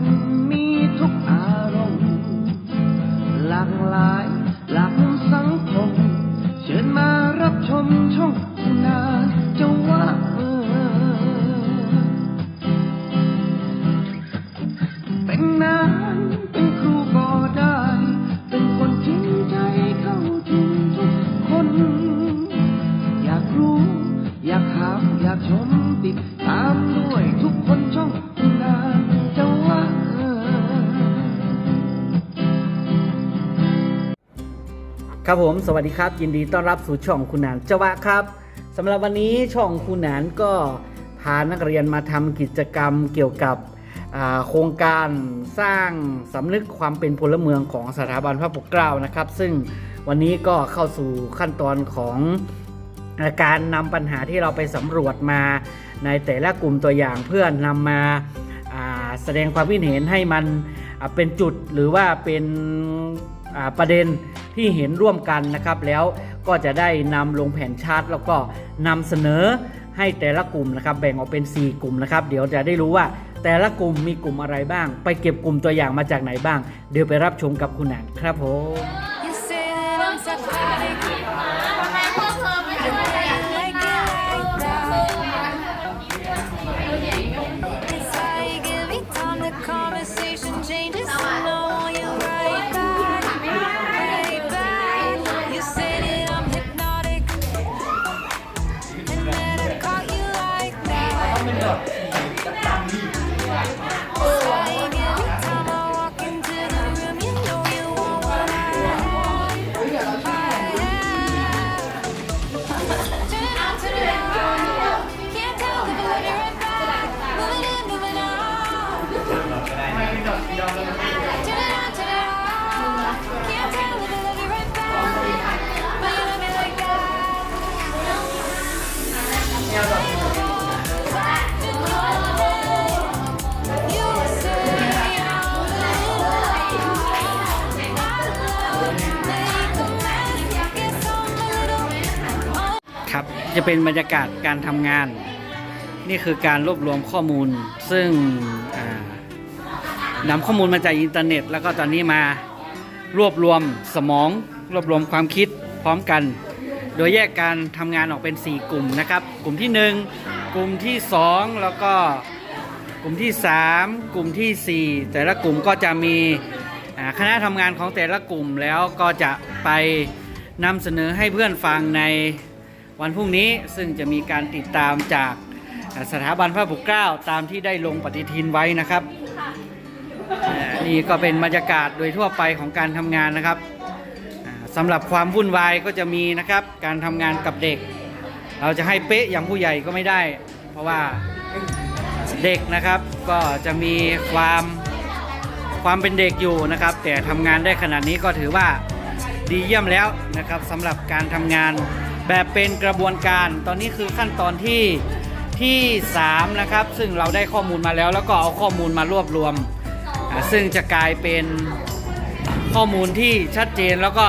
Lord. ครับผมสวัสดีครับ ยินดีต้อนรับสู่ช่องคุณหนานจวะครับสำหรับวันนี้ช่องคุณหนานก็พานักเรียนมาทำกิจกรรมเกี่ยวกับโครงการสร้างสำนึกความเป็นพลเมืองของสถาบันพระปกเกล้านะครับ ซึ่งวันนี้ก็เข้าสู่ขั้นตอนของการนำปัญหาที่เราไปสำรวจมาในแต่ละกลุ่มตัวอย่างเพื่อนำมาอ่าแสดงความคิดเห็นให้มันเป็นจุดหรือว่าเป็น ประเด็นที่เห็นร่วมกันนะครับ แล้วก็จะได้นำลงแผนชาร์ตแล้วก็นำเสนอให้แต่ละกลุ่มนะครับ แบ่งออกเป็น 4 กลุ่มนะครับ เดี๋ยวจะได้รู้ว่าแต่ละกลุ่มมีกลุ่มอะไรบ้าง ไปเก็บกลุ่มตัวอย่างมาจากไหนบ้าง เดี๋ยวไปรับชมกับคุณหนานครับผม จะเป็นบรรยากาศการทำงาน นี่คือการรวบรวมข้อมูล ซึ่งนำข้อมูลมาจากอินเทอร์เน็ต แล้วก็ตอนนี้มารวบรวมสมอง รวบรวมความคิดพร้อมกัน โดยแยกการทำงานออกเป็น 4 กลุ่มนะครับ กลุ่มที่ 1 กลุ่มที่ 2 แล้วก็กลุ่มที่ 3 กลุ่มทีสี่4 แต่ละกลุ่มก็จะมีคณะทำงานของแต่ละกลุ่มแล้วก็จะไปนำเสนอให้เพื่อนฟังใน วันพรุ่งนี้ซึ่งจะมีการติดตามจากสถาบันพระปกเกล้าตามที่ได้ลงปฏิทินไว้นะครับนี่ก็เป็นบรรยากาศโดยทั่วไปของการทำงานนะครับอ่าสำหรับความวุ่นวายก็จะมีนะครับการทำงานกับเด็ก เราจะให้เป๊ะอย่างผู้ใหญ่ก็ไม่ได้ เพราะว่าเด็กนะครับก็จะมีความความเป็นเด็กอยู่นะครับ แต่ทำงานได้ขนาดนี้ก็ถือว่าดีเยี่ยมแล้วนะครับสำหรับการทำงาน แบบเป็นกระบวนการ ตอนนี้คือขั้นตอนที่ที่ 3 นะครับ ซึ่งเราได้ข้อมูลมาแล้ว แล้วก็เอาข้อมูลมารวบรวม ซึ่งจะกลายเป็นข้อมูลที่ชัดเจนแล้วก็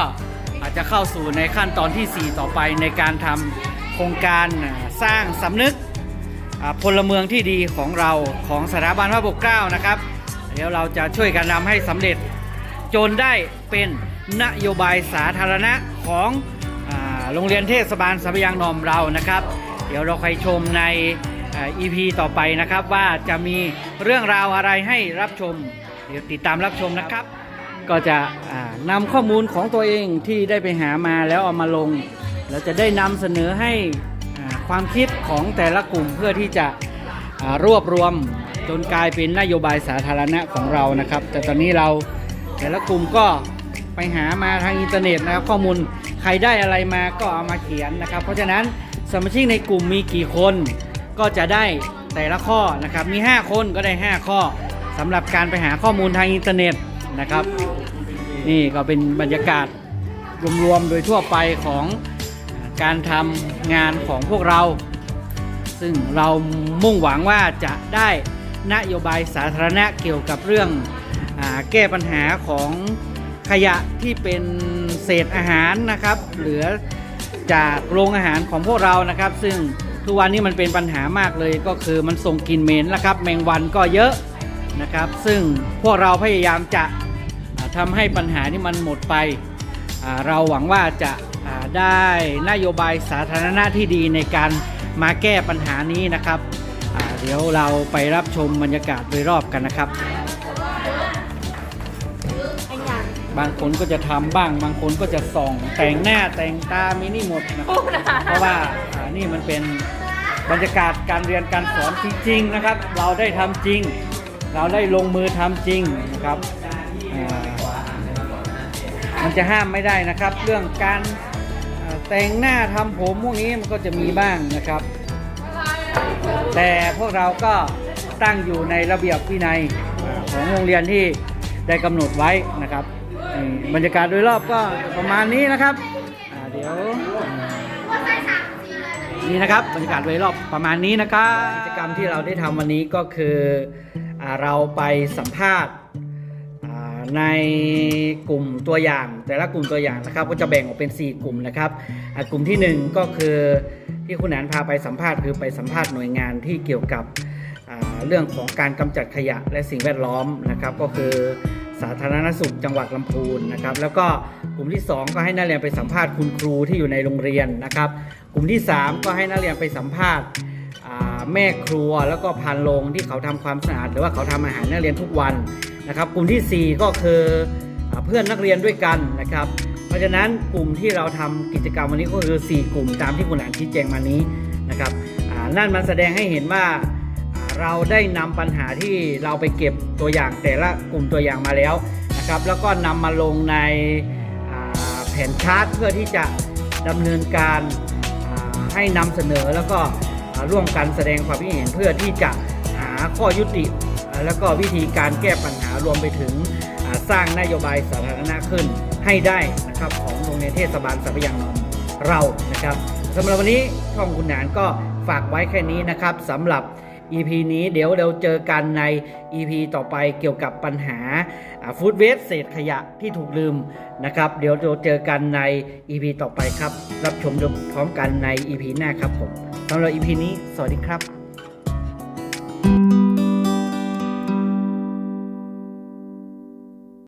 อาจจะเข้าสู่ในขั้นตอนที่ 4 ต่อไปในการทำโครงการสร้างสำนึกพลเมืองที่ดีของเราของสถาบันพระปกเกล้านะครับ เดี๋ยวเราจะช่วยกันทำให้สำเร็จจนได้เป็นนโยบายสาธารณะของ โรงเรียนเทศบาลสัพยางนอมเรานะครับ เดี๋ยวเราไปชมในอ่า EP ต่อไปนะครับว่าจะมีเรื่องราวอะไรให้รับชม เดี๋ยวติดตามรับชมนะครับ ก็จะนำข้อมูลของตัวเองที่ได้ไปหามาแล้วเอามาลงแล้วจะได้นำเสนอให้ความคิดของแต่ละกลุ่มเพื่อที่จะรวบรวมจนกลายเป็นนโยบายสาธารณะของเรานะครับ แต่ตอนนี้เราแต่ละกลุ่มก็ไปหามาทางอินเทอร์เน็ตนะครับข้อมูล ใครได้อะไรมาก็เอามาเขียนนะครับ เพราะฉะนั้นสมาชิกในกลุ่มมีกี่คนก็จะได้แต่ละข้อนะครับมี 5 คนก็ได้ 5 ข้อสำหรับการไปหาข้อมูลทางอินเทอร์เน็ตนะครับ นี่ก็เป็นบรรยากาศรวมๆโดยทั่วไปของการทำงานของพวกเรา ซึ่งเรามุ่งหวังว่าจะได้นโยบายสาธารณะเกี่ยวกับเรื่องอแก้ปัญหาของขยะที่เป็น เศษอาหารนะครับ เหลือจากโรงอาหารของพวกเรานะครับ ซึ่งทุกวันนี้มันเป็นปัญหามากเลยก็คือมันส่งกลิ่นเหม็นนะครับ แมงวันก็เยอะนะครับ ซึ่งพวกเราพยายามจะอ่าทำให้ปัญหานี้มันหมดไป เราหวังว่าจะได้นโยบายสาธารณะที่ดีในการมาแก้ปัญหานี้นะครับ เดี๋ยวเราไปรับชมบรรยากาศโดยรอบกันนะครับ บางคนก็จะทำบ้าง บางคนก็จะส่องแต่งหน้าแต่งตามีนี่หมดนะครับเพราะว่าอ่านี่มันเป็นบรรยากาศการเรียนการสอนจริงๆนะครับ เราได้ทำจริง เราได้ลงมือทำจริงนะครับอ่ามันจะห้ามไม่ได้นะครับ เรื่องการอ่าแต่งหน้าทำผมพวกนี้มันก็จะมีบ้างนะครับ แต่พวกเราก็ตั้งอยู่ในระเบียบวินัยของโรงเรียนที่ได้กำหนดไว้นะครับนี่ บรรยากาศโดยรอบก็ประมาณนี้นะครับเดี๋ยวนี่นะครับบรรยากาศโดยรอบประมาณนี้นะครับกิจกรรมที่เราได้ทำวันนี้ก็คืออเราไปสัมภาษณ์ในกลุ่มตัวอย่าง แต่ละกลุ่มตัวอย่างนะครับก็จะแบ่งออกเป็น 4 กลุ่มนะครับกลุ่มทีหนึ่1 ก็คือที่คุณแหนพาไปสัมภาษณ์คือไปสัมภาษณ์หน่วยงานที่เกี่ยวกับเรื่องของการกำจัดขยะและสิ่งแวดล้อมนะครับ ก็คือ สาธารณสุขจังหวัดลำพูนนะครับ แล้วก็กลุ่มที่ 2 ก็ให้นักเรียนไปสัมภาษณ์คุณครูที่อยู่ในโรงเรียนนะครับ กลุ่มที่ 3 ก็ให้นักเรียนไปสัมภาษณ์แม่ครัวแล้วก็พานโรงที่เขาทำความสะอาดหรือว่าเขาทำอาหารนักเรียนทุกวันนะครับ กลุ่มทีสี่4 ก็คืออเพื่อนนักเรียนด้วยกันนะครับ เพราะฉะนั้นกลุ่มที่เราทำกิจกรรมวันนี้ก็คือ 4 กลุ่มตามที่คุณอ่านชี้แจงมานี้นะครับนั่นมันแสดงให้เห็นว่า เราได้นำปัญหาที่เราไปเก็บตัวอย่างแต่ละกลุ่มตัวอย่างมาแล้วนะครับ แล้วก็นำมาลงในแผนชาร์ตเพื่อที่จะดำเนินการให้นำเสนอแล้วก็ร่วมกันแสดงความคิดเห็นเพื่อที่จะหาข้อยุติ แล้วก็วิธีการแก้ปัญหารวมไปถึงสร้างนโยบายสาธารณะขึ้นให้ได้นะครับของโรงเรียนเทศบาลสัพยางนอมเรานะครับสำหรับวันนี้ช่องคุณหนานก็ฝากไว้แค่นี้นะครับสำหรับ EP นี้เดี๋ยวเราเจอกันใน EP ต่อไปเกี่ยวกับปัญหาฟู้ดเวสเศษขยะที่ถูกลืมนะครับ เดี๋ยวเราเจอกันใน EP ต่อไปครับ รับชมพร้อมกันใน EP หน้าครับผมสำหรับ EP นี้ สวัสดีครับ